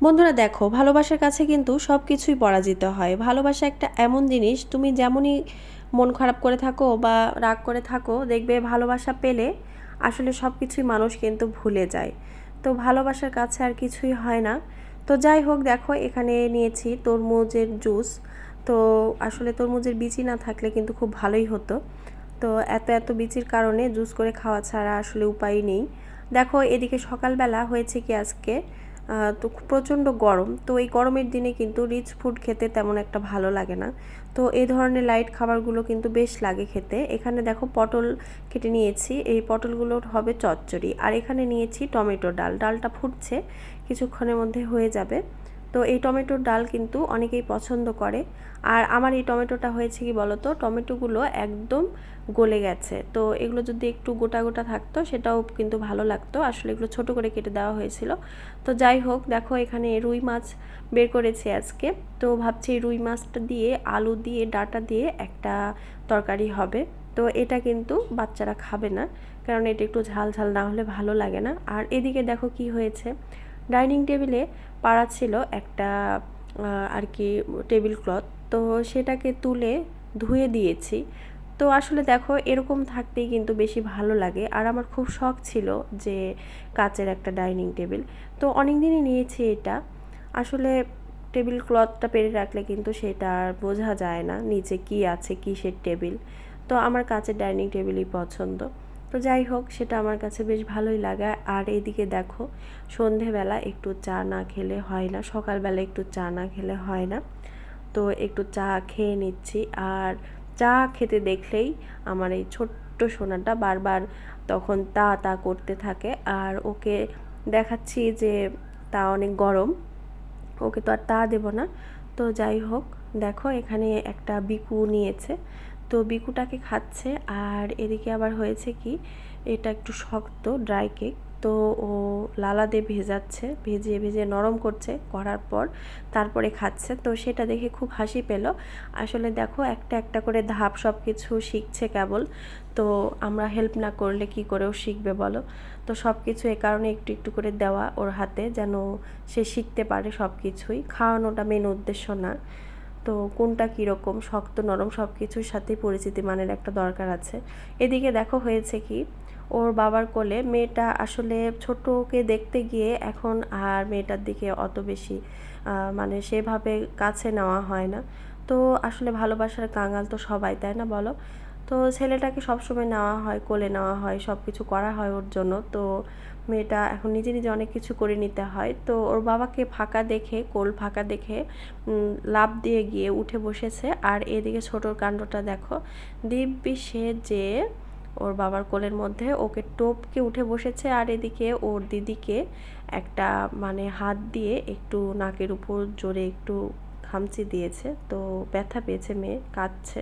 বন্ধুরা দেখো, ভালোবাসার কাছে কিন্তু সব কিছুই পরাজিত হয়। ভালোবাসা একটা এমন জিনিস, তুমি যেমনই মন খারাপ করে থাকো বা রাগ করে থাকো, দেখবে ভালোবাসা পেলে আসলে সব কিছুই মানুষ কিন্তু ভুলে যায়। তো ভালোবাসার কাছে আর কিছুই হয় না। তো যাই হোক, দেখো, এখানে নিয়েছি তরমুজের জুস। তো আসলে তরমুজের বিচি না থাকলে কিন্তু খুব ভালোই হতো। তো এত এত বিচির কারণে জুস করে খাওয়া ছাড়া আসলে উপায় নেই। দেখো, এদিকে সকালবেলা হয়েছে কি আজকে? তো প্রচণ্ড গরম। তো এই গরমের দিনে কিন্তু রিচ ফুড খেতে তেমন একটা ভালো লাগে না। তো এই ধরনের লাইট খাবারগুলো কিন্তু বেশ লাগে খেতে। এখানে দেখো পটল কেটে নিয়েছি। এই পটলগুলোর হবে চচ্চড়ি। আর এখানে নিয়েছি টমেটো ডাল। ডালটা ফুটছে, কিছুক্ষণের মধ্যে হয়ে যাবে। তো এই টমেটোর ডাল কিন্তু অনেকেই পছন্দ করে। আর আমার এই টমেটোটা হয়েছে কি বলতো? টমেটোগুলো একদম গলে গেছে। তো এগুলো যদি একটু গোটা গোটা থাকতো, সেটাও কিন্তু ভালো লাগতো। আসলে এগুলো ছোট করে কেটে দেওয়া হয়েছিল। তো যাই হোক, দেখো এখানে রুই মাছ বের করেছি আজকে। তো ভাবছি রুই মাছটা দিয়ে, আলু দিয়ে, ডাটা দিয়ে একটা তরকারি হবে। তো এটা কিন্তু বাচ্চারা খাবে না। কারণ এটা একটু ঝাল ঝাল না হলে ভালো লাগে না। আর এদিকে দেখো কি হয়েছে? ডাইনিং টেবিলে পাড়া ছিল একটা আর কি টেবিল ক্লথ। তো সেটাকে তুলে ধুয়ে দিয়েছি। তো আসলে দেখো, এরকম থাকতেই কিন্তু বেশি ভালো লাগে। আর আমার খুব শখ ছিল যে কাচের একটা ডাইনিং টেবিল। তো অনেক দিনই নিয়েছি এটা। আসলে টেবিল ক্লথটা পেরে রাখলে কিন্তু সেটা আর বোঝা যায় না, নিচে কি আছে কিসের টেবিল। তো আমার কাছের ডাইনিং টেবিলই পছন্দ। তো যাই হোক, সেটা আমার কাছে বেশ ভালোই লাগে। আর এদিকে দেখো, সন্ধেবেলা একটু চা না খেলে হয় না, সকালবেলা একটু চা না খেলে হয় না। তো একটু চা খেয়ে নিচ্ছি। আর চা খেতে দেখলেই আমার এই ছোট্ট সোনাটা বারবার তখন তা তা করতে থাকে। আর ওকে দেখাচ্ছি যে তা অনেক গরম, ওকে তো আর তা দেব না। তো যাই হোক, দেখো এখানে একটা বিকু নিয়েছে। তো বিকুটাকে খাচ্ছে আর এদিকে আবার হয়েছে কি, এটা একটু শক্ত ড্রাই কেক তো ও লালা দিয়ে ভেজাচ্ছে, ভেজিয়ে ভেজিয়ে নরম করছে করার পর তারপরে খাচ্ছে। তো সেটা দেখে খুব হাসি পেল। আসলে দেখো একটা একটা করে ধাপ সব কিছু শিখছে কেবল। তো আমরা হেল্প না করলে কি করেও শিখবে বলো? তো সব কিছু এ কারণে একটু একটু করে দেওয়া ওর হাতে যেন সে শিখতে পারে সব কিছুই খাওয়ানোটা মেন উদ্দেশ্য না। তো কোনটা কীরকম, শক্ত, নরম সব কিছুর সাথেই পরিচিতি মানের একটা দরকার আছে। এদিকে দেখো হয়েছে কি, ওর বাবার কোলে মেয়েটা আসলে ছোটকে দেখতে গিয়ে এখন আর মেয়েটার দিকে অত বেশি মানে সেভাবে কাছে নেওয়া হয় না। তো আসলে ভালোবাসার কাঙাল তো সবাই, তাই না বলো? তো ছেলেটাকে সবসময় নেওয়া হয়, কোলে নেওয়া হয় সব কিছু করা হয় ওর জন্য। তো মেয়েটা এখন নিজে নিজে অনেক কিছু করে নিতে হয়। তো ওর বাবাকে ফাঁকা দেখে, কোল ফাঁকা দেখে লাভ দিয়ে গিয়ে উঠে বসেছে। আর এদিকে ছোটোর কাণ্ডটা দেখো। দিব্যি সে যে ওর বাবার কোলের মধ্যে ওকে টোপকে উঠে বসেছে। আর এদিকে ওর দিদিকে একটা মানে হাত দিয়ে একটু নাকের উপর জোরে একটু খামচি দিয়েছে। তো ব্যথা পেয়েছে মেয়ে, কাঁদছে।